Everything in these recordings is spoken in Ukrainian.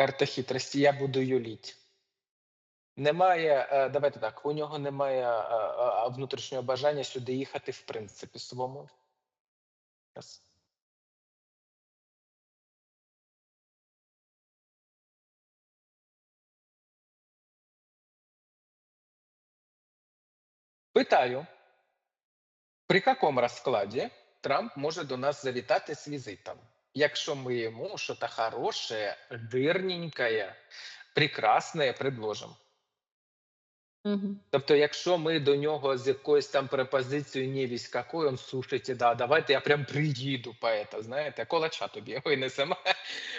Карта хитрості, я буду юліть. Немає, е, давайте так, у нього немає е, е, внутрішнього бажання сюди їхати, в принципі, свому. Раз. Питаю, при якому розкладі Трамп може до нас завітати з візитом? Якщо ми йому що-то хороше, дирненькое, прекрасне предложимо. Мгм. Тобто, якщо ми до нього з якоюсь там пропозицією не вісь какой, он слушайте, да, давайте я прям приїду по это, знаєте, колача тобі винесемо.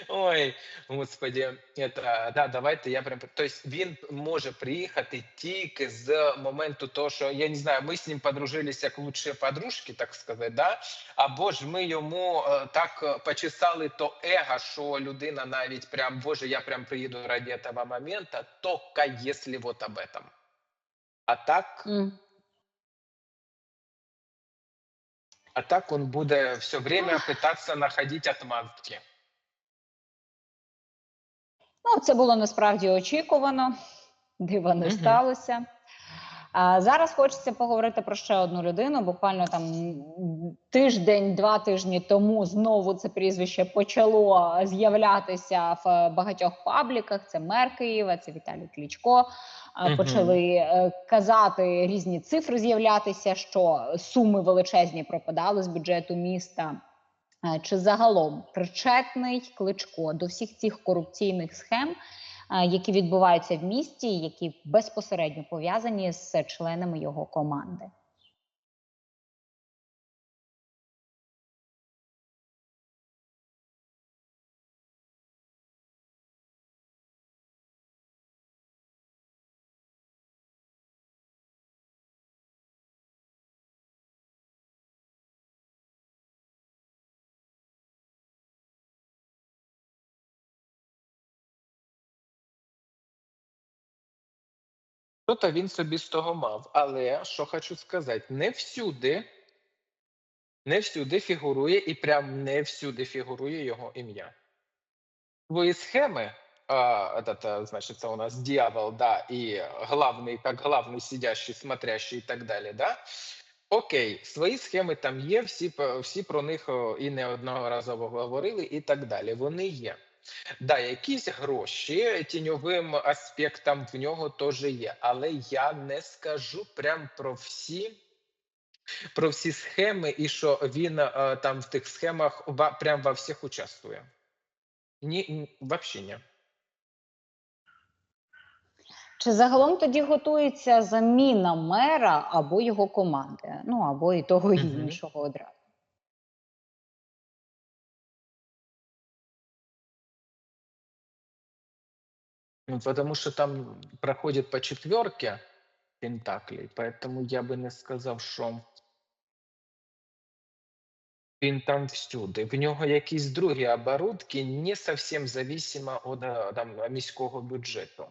Ой, господі, это, да, давайте я прям. Тобто він може приїхати тільки з моменту того, що я не знаю, ми з ним подружилися як лучші подружки, так сказати, да? або ж ми йому е, так е, почесали то его, що людина навіть прям, боже, я прям приїду ради этого момента, только если вот об этом. А так, mm. а так он буде все время пытаться находить отмазки. Ну, це було насправді очікувано, дива не Мгм. сталося. А зараз хочеться поговорити про ще одну людину. Буквально там тиждень, два тижні тому знову це прізвище почало з'являтися в багатьох пабліках. Це мер Києва, це Віталій Клічко. Почали е, казати різні цифри, з'являтися, що суми величезні пропадали з бюджету міста. Е, Чи загалом причетний кличко до всіх цих корупційних схем, які відбуваються в місті, які безпосередньо пов'язані з членами його команди? Що-то він собі з того мав. Але що хочу сказати, не всюди, не всюди фігурує і прям не всюди фігурує його ім'я. Свої схеми, а, этот, а, значит, це у нас дьявол, да, і главний, як главний сидящий, смотрящий і так далі, да? Окей, свої схеми там є, всі, всі про них і неодноразово говорили, і так далі. Вони є. Да, якісь гроші тіньовим аспектом в нього теж є, але я не скажу прям про всі. Про всі схеми, і що він е, там в тих схемах ва, прям во всіх участвує. Ні, ні, вообще ні. Чи загалом тоді готується заміна мера або його команди? Ну або і того, і іншого одразу. Потому что там проходит по четверке пентаклей, поэтому я бы не сказав, що він там всюди. В нього якісь другі оборудки, не совсем зависимо від там, міського бюджету.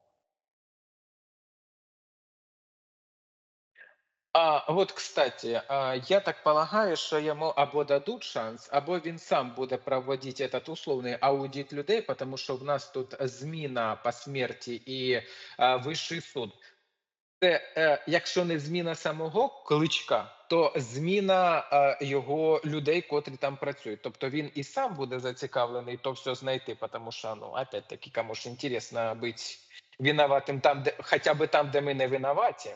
А от, кстати, а, я так полагаю, що йому або дадуть шанс, або він сам буде проводити этот условний аудит людей, тому що в нас тут зміна по смерті і а, вищий суд. Це е, якщо не зміна самого кличка, то зміна е, його людей, котрі там працюють. Тобто він і сам буде зацікавлений то все знайти, тому що ну опять-таки кому ж інтересно бути винуватим там, де хоча б там, де ми не винуваті.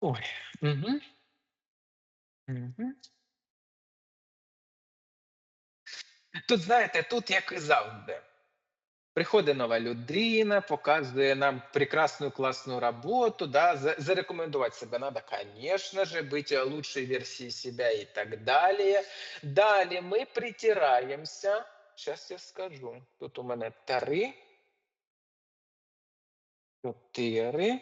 Ой. Угу. Угу. Тут, знаєте, тут як і завжди. Приходить нова людина, показує нам прекрасную классную работу, да, за- зарекомендовать себя надо, конечно же, быть э, лучшей версией себя и так далее. Далее мы притираемся. Сейчас я скажу. Тут у мене три, чотири,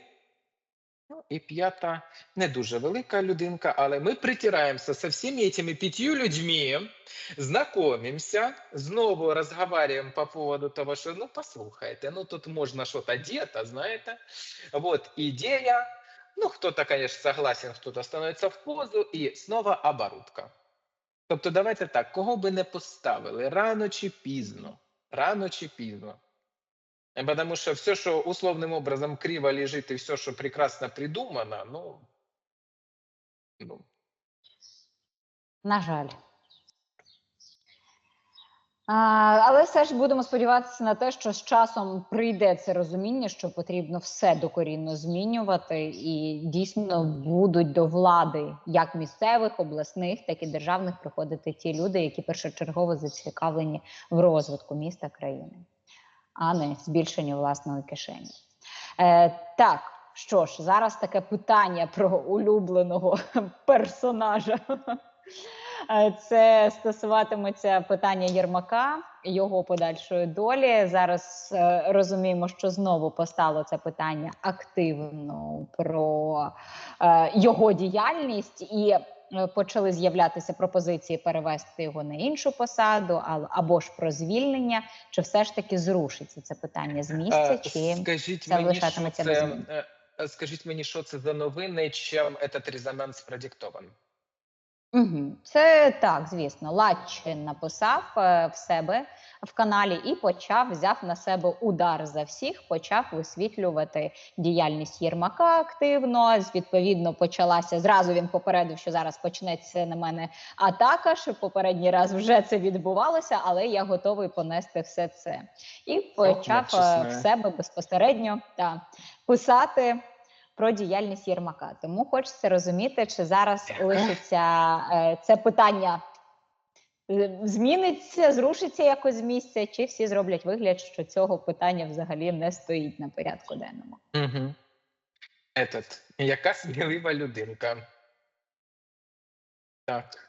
ну і п'ята, не дуже велика людинка, але ми притираємося со всеми цими п'ятью людьми, знакомимся, знову разговариваем по поводу того, что, ну, послухайте, ну, тут можно что-то где-то, знаете. Вот идея, ну, кто-то, конечно, согласен, кто-то становится в позу, і снова оборудка. Тобто, давайте так, кого би не поставили, рано чи пізно, рано чи пізно. Потому что все, что условным образом криво лежит, и все, что прекрасно придумано, ну, ну На жаль. Але все ж будемо сподіватися на те, що з часом прийде це розуміння, що потрібно все докорінно змінювати, і дійсно будуть до влади як місцевих, обласних, так і державних приходити ті люди, які першочергово зацікавлені в розвитку міста країни, а не збільшенню власної кишені. Е, так, що ж, зараз таке питання про улюбленого персонажа. Е, Це стосуватиметься питання Єрмака, його подальшої долі. Зараз е, розуміємо, що знову постало це питання активно про е, його діяльність, і почали з'являтися пропозиції перевести його на іншу посаду, або ж про звільнення. Чи все ж таки зрушиться це питання з місця? Е, Чи Скажіть це лишатиметься без змін? е, е, скажіть мені, що це за новини, чим этот резонанс продиктований? Угу. Це так, звісно. Ладчин написав е, в себе в каналі і почав взяв на себе удар за всіх, почав висвітлювати діяльність Єрмака активно. З- Відповідно, почалася зразу. Він попередив, що зараз почнеться на мене атака. Що попередній раз вже це відбувалося, але я готовий понести все це. І почав е, в себе безпосередньо та писати про діяльність Єрмака. Тому хочеться розуміти, чи зараз лишиться е, це питання. е, Зміниться, зрушиться якось з місця, чи всі зроблять вигляд, що цього питання взагалі не стоїть на порядку денному. Угу. Этот, яка смілива людинка. Так.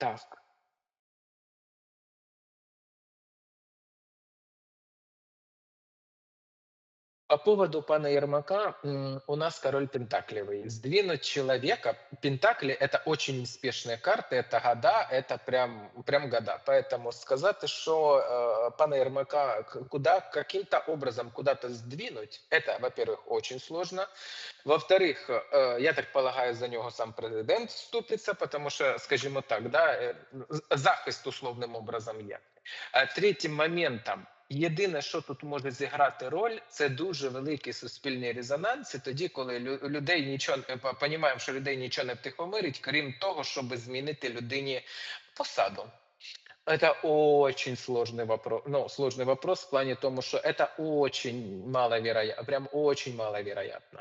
Так. По поводу пана Ермака, у нас король Пентаклевый. Сдвинуть человека, Пентакли – это очень неспешные карты, это года, это прям, прям года. Поэтому сказать, что э, пана Ермака куда, каким-то образом куда-то сдвинуть, это, во-первых, очень сложно. Во-вторых, э, я так полагаю, за нього сам президент вступиться, потому что, скажімо так, да, э, захист условним образом є. А Третьим моментом, Єдине, що тут може зіграти роль, це дуже великий суспільний резонанс. І тоді, коли лю- людей нічого не понімаємо, що людей нічого не втихомирить, крім того, щоб змінити людині посаду. Это очень сложный вопрос. Ну, сложный вопрос в плане тому, что это очень маловероятно, прям очень маловероятно.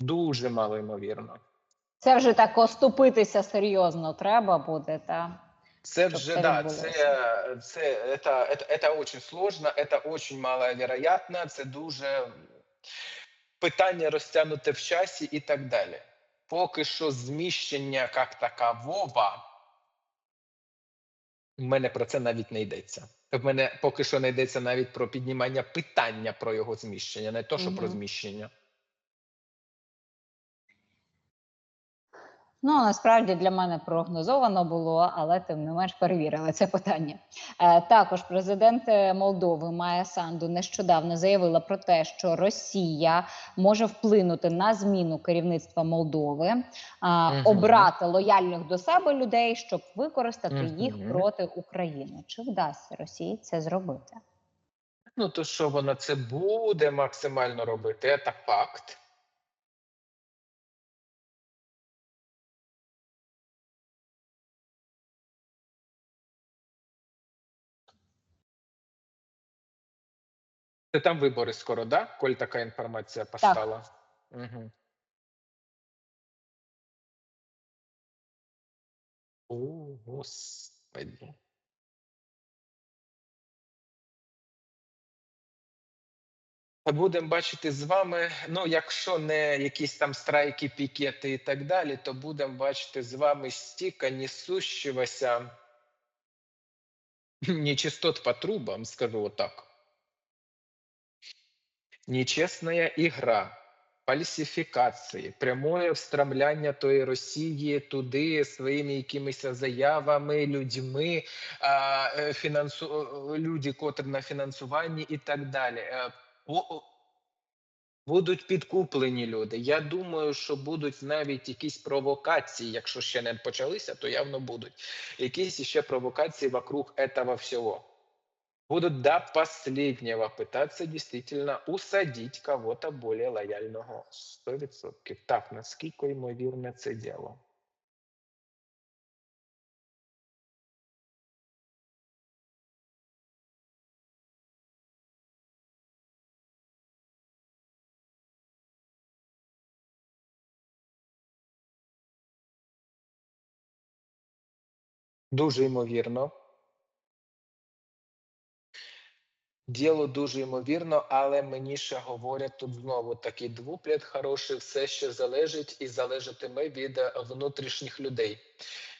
Дуже малоймовірно. Це вже так оступитися серйозно треба буде, та Це Щоб вже це да, відбулося. це, це, это, это, это очень сложно, это очень маловероятно, це дуже питання розтягнуте в часі і так далі. Поки що зміщення як такового, в мене про це навіть не йдеться. В мене поки що не йдеться навіть про піднімання питання про його зміщення, не то, що про Мгм. зміщення. Ну, насправді для мене прогнозовано було, але тим не менш перевірили це питання. Е, також президент е, Молдови Майя Санду нещодавно заявила про те, що Росія може вплинути на зміну керівництва Молдови, а, обрати лояльних до себе людей, щоб використати їх проти України. Чи вдасться Росії це зробити? Ну, то що вона це буде максимально робити, це факт. Це там вибори скоро, да? Коль така інформація постала. Угу. О, господи. Будемо бачити з вами. Ну, якщо не якісь там страйки, пікети і так далі, то будемо бачити з вами стільки несущегося нечистот по трубам, скажу вот так. Нечесная игра, фальсифікації, прямое встромляння тої Росії туди своїми якимись заявами, людьми, е, фінансу... е, люди, котрі на фінансуванні і так далі. По- Будуть підкуплені люди. Я думаю, що будуть навіть якісь провокації, якщо ще не почалися, то явно будуть. Якісь ще провокації вокруг этого всього. Будут до последнего пытаться действительно усадить кого-то более лояльного. 100%. Так, наскільки ймовірне це діло? Дуже ймовірно. Діло дуже ймовірно, але мені ще говорять тут знову такий двуплет хороший, все ще залежить і залежатиме від е, внутрішніх людей,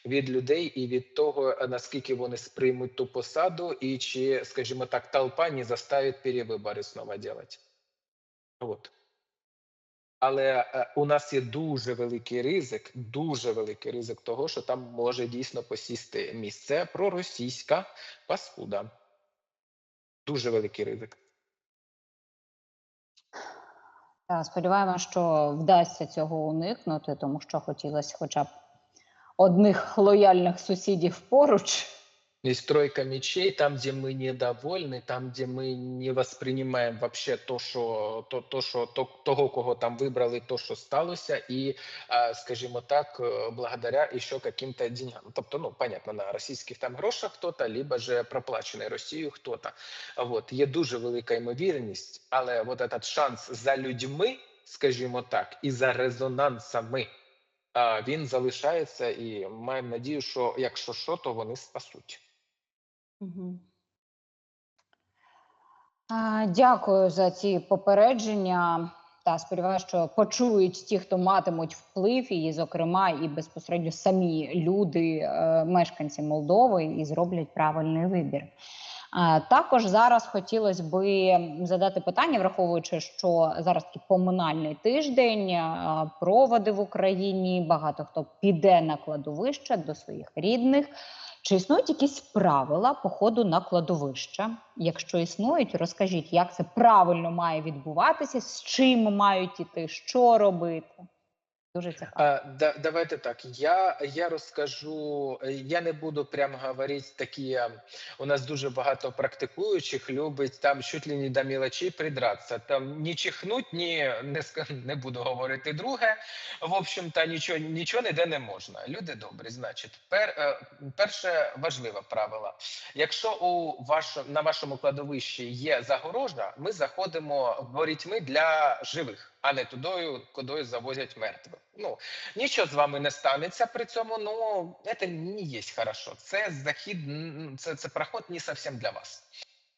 від людей і від того, е, наскільки вони сприймуть ту посаду, і чи, скажімо так, толпа не заставить перевибори знову робити. От. Але е, у нас є дуже великий ризик, дуже великий ризик того, що там може дійсно посісти місце проросійська паскуда. Дуже великий ризик. Сподіваємося, що вдасться цього уникнути, тому що хотілося хоча б одних лояльних сусідів поруч. Есть тройка мечей, там, где мы недовольны, там, где мы не воспринимаем вообще то, що то, то, що то, того, кого там вибрали, то, що сталося, і, а, скажімо так, е, благодаря еще каким-то деньгам. Тобто, ну, понятно, на російських там грошах хто-то, либо же проплачений Росією хто-то. Вот. Є дуже велика ймовірність, але вот этот шанс за людьми, скажімо так, і за резонансами, а, він залишається, і маємо надію, що якщо що, то вони спасуть. Дякую за ці попередження. Та сподіваюся, що почують ті, хто матимуть вплив, і, зокрема, і безпосередньо самі люди, е, мешканці Молдови, і зроблять правильний вибір. Також зараз хотілося би задати питання, враховуючи, що зараз такий поминальний тиждень, проводи в Україні. Багато хто піде на кладовище до своїх рідних. Чи існують якісь правила походу на кладовище? Якщо існують, розкажіть, як це правильно має відбуватися, з чим мають іти, що робити? Дуже цікаво. Да, давайте так. Я, я розкажу, е, я не буду прямо говорити такі. е, У нас дуже багато практикуючих любить там чуть ли не до мілочей придратися. Там ні чихнуть, ні не не буду говорити друге. В общем-то, нічого нічого ніде не можна. Люди добрі, значить, пер, е, перше важливе правило. Якщо у вашому на вашому кладовищі є загорожа, ми заходимо ворітьми для живих, а не тудою, кудою завозять мертвих. Ну нічого з вами не станеться при цьому. Ну це не є хорошо. Це захід, це, це проход не зовсім для вас.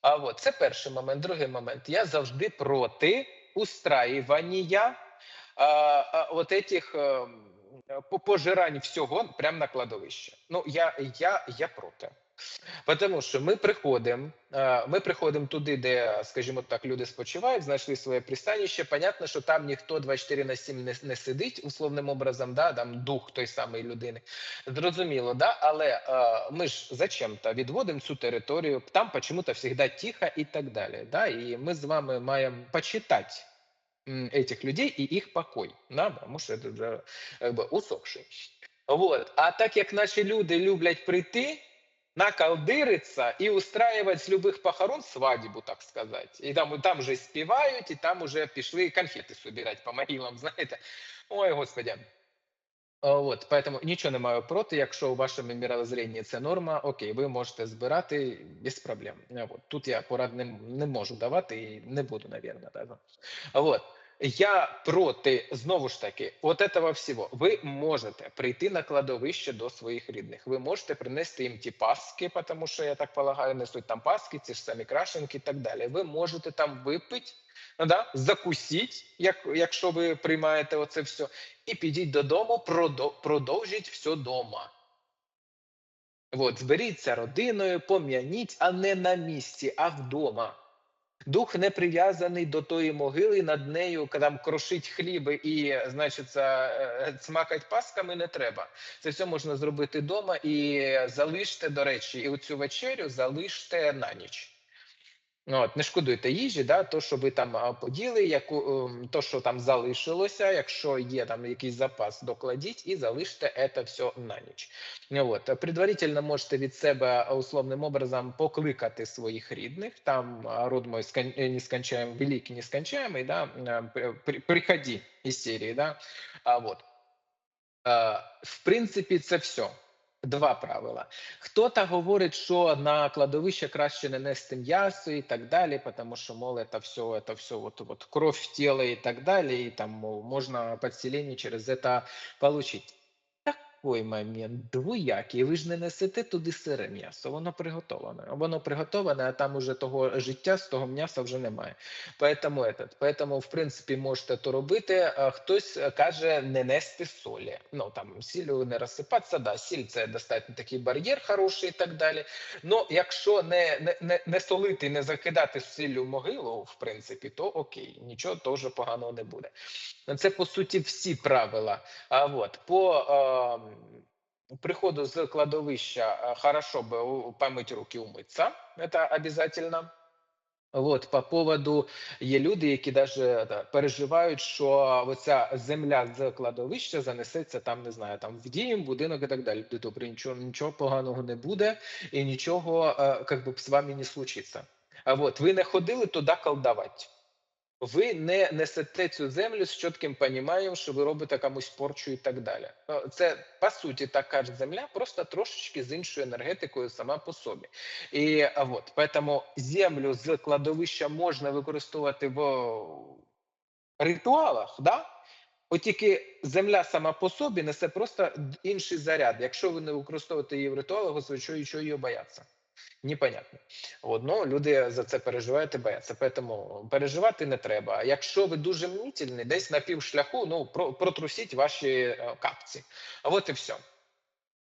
А от це перший момент. Другий момент. Я завжди проти устраювання а, а, от этих е, пожирань всього прямо на кладовище. Ну я, я, я проти. Тому що ми приходимо, е, ми приходимо туди, де, скажімо так, люди спочивають, знайшли своє пристаніще. Понятно, що там ніхто 24 на 7 не, не сидить условним образом, да, там дух той самої людини. Зрозуміло, да? але е, ми ж зачем-то відводимо цю територію, там почему-то завжди тихо і так далі. Да? І ми з вами маємо почитати этих людей і їх покой, да? тому що це вже якби, усопший. Вот. А так як наші люди люблять прийти, накалдириться і устраивать з любих похорон свадьбу, так сказать. І там, там вже співають, і там уже пішли конфети собирати по могилам, знаєте. Ой, господи. От, поэтому нічого не маю проти, якщо у вашому мировоззренні це норма, окей, ви можете збирати без проблем. От, тут я порад не, не можу давати і не буду, навірно. А Вот. Я проти, знову ж таки, от этого всього. Ви можете прийти на кладовище до своїх рідних. Ви можете принести їм ті паски, тому що, я так полагаю, несуть там паски, ці ж самі крашенки і так далі. Ви можете там випити, ну, да, закусіть, як, якщо ви приймаєте оце все, і підіть додому, продо- продовжіть все дома. От, зберіться родиною, пом'яніть, а не на місці, а вдома. Дух не прив'язаний до тої могили, над нею там крошить хліби і, значить, е, цмакать пасками не треба. Це все можна зробити вдома і залиште, до речі, і оцю вечерю залиште на ніч. Ну, От, не шкодуйте їжі, да, то, що ви там поділи, яку, ем, то, що там залишилося, якщо є там якийсь запас, докладіть і залиште це все на ніч. Ну, От. Предварительно можете від себе условним образом покликати своїх рідних, там род мой скон, е, нескончаем, великий нескончаемый, да, при, при- приходи із серії, да, а, в принципі, це все. Два правила. Хто-то говорить, що на кладовище краще не нести м'ясо і так далі, тому що, мол, це все, це все от, от, кров в тіло і так далі, і там, мол, можна підсилення через це отримати Такий момент двоякий. Ви ж не несете туди сире м'ясо, воно приготоване. Воно приготоване, а там уже того життя з того м'яса вже немає. Поэтому, этот, поэтому, в принципі, можете то робити. А Хтось е, каже не нести солі. Ну там сіллю не розсипатися. Да, сіль це достатньо такий бар'єр хороший і так далі. Ну, якщо не, не, не, не солити, не закидати сіллю в могилу, в принципі, то окей, нічого теж поганого не буде. Це по суті всі правила. А от по е, приходу з кладовища е, хорошо би у- помить руки, умитися. Це обязательно. От по поводу є люди, які даже да, переживають, що оця земля з кладовища занесеться там, не знаю, там в дім, будинок і так далі. Добре, нічого, нічого поганого не буде і нічого е, как би, з вами не случиться. А от ви не ходили туди колдувати. Ви не несете цю землю з чітким поніманням, що ви робите комусь порчу і так далі. Е, Це по суті така ж земля, просто трошечки з іншою енергетикою сама по собі. І от поэтому землю з кладовища можна використовувати в ритуалах, да? От тільки земля сама по собі несе просто інший заряд. Якщо ви не використовуєте її в ритуалах, то що її бояться? Непонятно. От, ну, люди за це переживають і бояться. Тому переживати не треба. Якщо ви дуже мнітельний, десь на півшляху, ну протрусіть ваші е, капці. А от і все.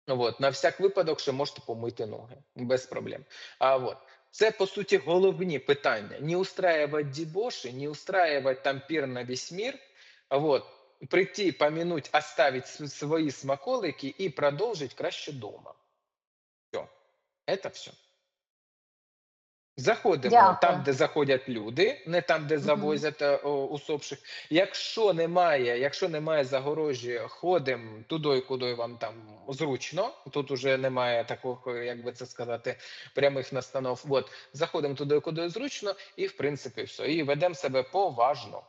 От, на всяк випадок, що можете помити ноги без проблем. А от це по суті головні питання: не устраивать дебоши, не устраивать там пир на весь мир. Вот прийти, помянуть, оставить свої смаколики і продовжить краще дома. Это все. Заходимо Дякую. там, де заходять люди, не там, де завозять е, о, усопших. Якщо немає, якщо немає загорожі, ходимо туди, куди вам там зручно. Тут уже немає такого, як би це сказати, прямих настанов. От заходимо туди, куди зручно, і в принципі все. І ведемо себе поважно.